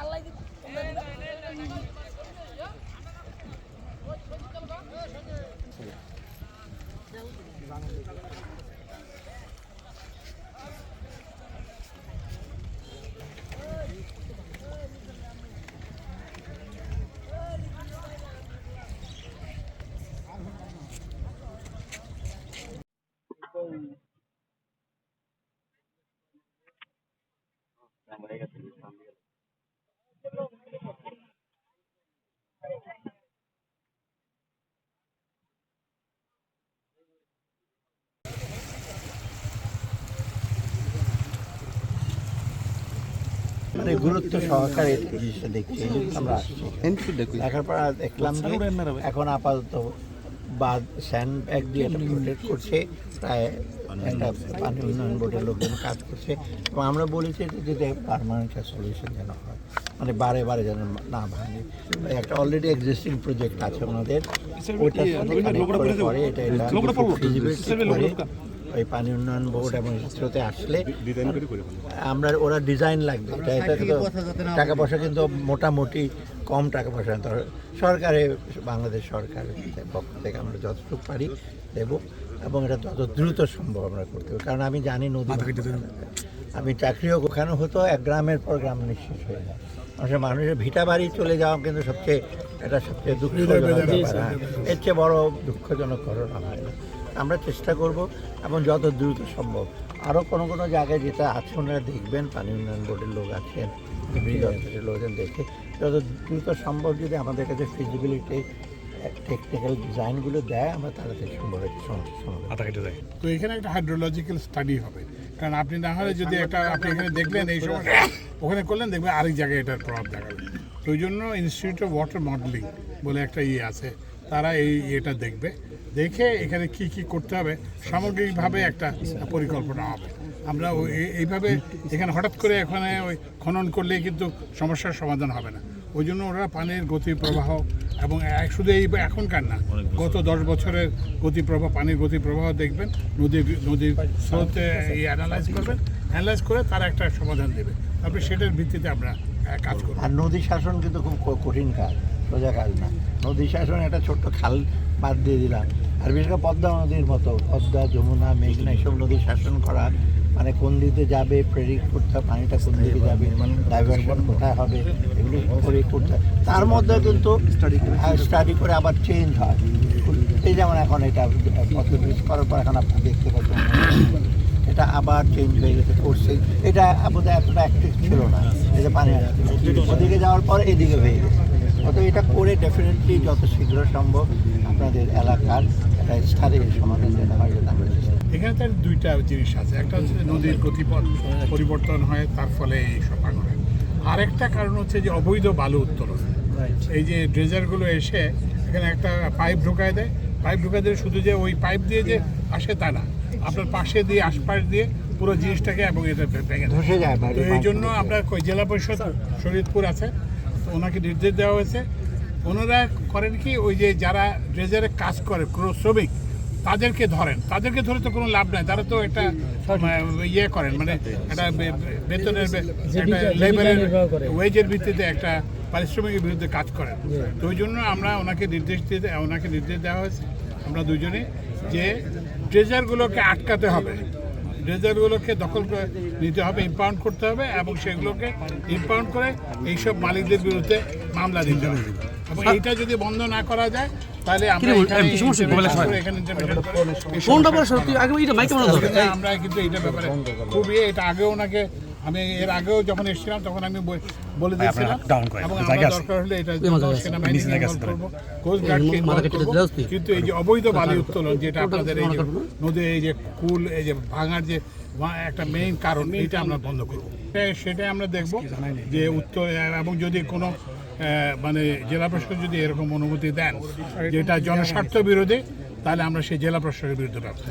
আল্লাহ মানে গুরুত্ব সহকারে জিনিসটা দেখছি আমরা আসছি। দেখার পর দেখলাম এখন আপাতত বা স্যান্ড ব্যাগ দিয়ে এটা প্রোটেক্ট করছে প্রায় একটা পানি উন্নয়ন বোর্ডের লোকজন কাজ করছে। এবং আমরা বলেছি যে যদি পারমানেন্ট সলিউশন যেন হয় মানে বারে বারে যেন না ভাঙে। একটা অলরেডি এক্সিস্টিং প্রজেক্ট আছে ওনাদের ওইটার সাথে করে এটা এটা ওই পানি উন্নয়ন বোর্ড এবং ইসরোতে আসলে আমরা ওরা ডিজাইন লাগবে। এটা এটা টাকা পয়সা কিন্তু মোটামুটি কম টাকা পয়সা। তবে সরকারে বাংলাদেশ সরকারের পক্ষ থেকে আমরা যতটুকু পারি দেব এবং এটা তত দ্রুত সম্ভব আমরা করতে হবে কারণ আমি জানি নদী আমি চাকরিও ওখানে হতো এক গ্রামের পর গ্রাম নিঃশেষ হয়ে যায়। মানুষের মানুষের ভিটা বাড়ি চলে যাওয়া কিন্তু সবচেয়ে এটা সবচেয়ে দুঃখজনক হ্যাঁ। এর চেয়ে বড় দুঃখজনক ঘটনা হয় না। আমরা চেষ্টা করব এবং যত দ্রুত সম্ভব। আরও কোনো কোনো জায়গায় যেটা আছে ওনারা দেখবেন পানি উন্নয়ন বোর্ডের লোক আছেন লোকজন দেখে। যত দ্রুত সম্ভব যদি আমাদের কাছে ফিজিবিলিটি টেকনিক্যাল ডিজাইনগুলো দেয় আমরা তাড়াতাড়ি সম্ভব একটা সমস্যার তো এখানে একটা হাইড্রোলজিক্যাল স্টাডি হবে। কারণ আপনি না হলে যদি একটা আপনি এখানে দেখলেন এই সময় ওখানে করলেন দেখবেন আরেক জায়গায় এটার প্রভাব দেখাবে তো ওই জন্য ইনস্টিটিউট অফ ওয়াটার মডেলিং বলে একটা ইয়ে আছে তারা এই এটা দেখবে। দেখে এখানে কি কি করতে হবে সামগ্রিকভাবে একটা পরিকল্পনা হবে। আমরা ওই এইভাবে এখানে হঠাৎ করে এখানে ওই খনন করলে কিন্তু সমস্যার সমাধান হবে না। ওই জন্য ওরা পানির গতি প্রবাহ এবং এক- শুধু এই এখনকার না গত দশ বছরের গতি প্রবাহ পানির গতি প্রবাহ দেখবেন নদীর নদীর স্রোতে এই অ্যানালাইজ করবেন অ্যানালাইজ করে তারা একটা সমাধান দেবে। তারপরে সেটার ভিত্তিতে আমরা কাজ করব। আর নদী শাসন কিন্তু খুব কঠিন কাজ সোজা কাজ না। নদী শাসন একটা ছোট্ট খাল বাদ দিয়ে দিলাম। আর বিশেষ করে পদ্মা নদীর মতো পদ্মা যমুনা মেঘনা এইসব নদী শাসন করা মানে কোন দিকে যাবে প্রেডিক্ট করতে হবে পানিটা কোন দিকে যাবে ডাইভারশন কোথায় হবে এগুলো করে করতে তার মধ্যে কিন্তু স্টাডি করে আবার চেঞ্জ হয়। এই যেমন এখন এটা ব্রিজ করার পর এখন আপনি দেখতে পাচ্ছেন। এটা আবার চেঞ্জ হয়ে গেছে করছে এটা বোধহয় এতটা অ্যাক্টিভ ছিল না এই যে পানি ওদিকে যাওয়ার পর এদিকে হয়ে গেছে। অত এটা করে ডেফিনেটলি যত শীঘ্র সম্ভব আপনাদের এলাকার একটা স্থায়ী সমাধান যেটা হয় এখানে তার দুইটা জিনিস আছে। একটা হচ্ছে নদীর গতিপথ পরিবর্তন হয় তার ফলে এই সব হয়। আরেকটা কারণ হচ্ছে যে অবৈধ বালু উত্তোলন। এই যে ড্রেজারগুলো এসে এখানে একটা পাইপ ঢোকায় দেয়। পাইপ ঢোকায় দিয়ে শুধু যে ওই পাইপ দিয়ে যে আসে তা না। আপনার পাশে দিয়ে আশপাশ দিয়ে পুরো জিনিসটাকে এবং এটা ভেঙে ধসে যায় তো এই জন্য আমরা কই জেলা পরিষদ শরীয়তপুর আছে। তো ওনাকে নির্দেশ দেওয়া হয়েছে। ওনারা করেন কি ওই যে যারা ড্রেজারে কাজ করে কোনো শ্রমিক তাদেরকে ধরেন। তাদেরকে ধরে তো কোনো লাভ নাই। তারা তো একটা ইয়ে করেন মানে একটা বেতনের একটা লেবারের ওয়েজের ভিত্তিতে একটা পারিশ্রমিকের বিরুদ্ধে কাজ করেন। তো ওই জন্য আমরা ওনাকে নির্দেশ দিয়ে ওনাকে নির্দেশ দেওয়া হয়েছে আমরা দুজনে যে ড্রেজারগুলোকে আটকাতে হবে। ড্রেজারগুলোকে দখল করে নিতে হবে ইম্পাউন্ড করতে হবে এবং সেগুলোকে ইম্পাউন্ড করে এইসব মালিকদের বিরুদ্ধে মামলা দিতে হবে। এবং এইটা যদি বন্ধ না করা যায় তাহলে আমরা ফোনটা সত্যি আগে এটা মাইকে আমরা কিন্তু এইটা ব্যাপারে খুব ইয়ে এটা আগেও ওনাকে আমি এর আগেও যখন এসেছিলাম তখন আমি বলে দিয়েছিলাম। এবং আমরা দরকার হলে এটা সেনাবাহিনী করব। কিন্তু এই যে অবৈধ বালি উত্তোলন যেটা আপনাদের এই যে নদী এই যে কুল এই যে ভাঙার যে একটা মেইন কারণ এটা আমরা বন্ধ করব। সেটাই- সেটাই আমরা দেখব যে উত্তর এবং যদি কোনো আহ, মানে জেলা প্রশাসক যদি এরকম অনুমতি দেন যেটা জনস্বার্থ বিরোধী তাহলে আমরা সেই জেলা প্রশাসকের বিরুদ্ধে ব্যবস্থা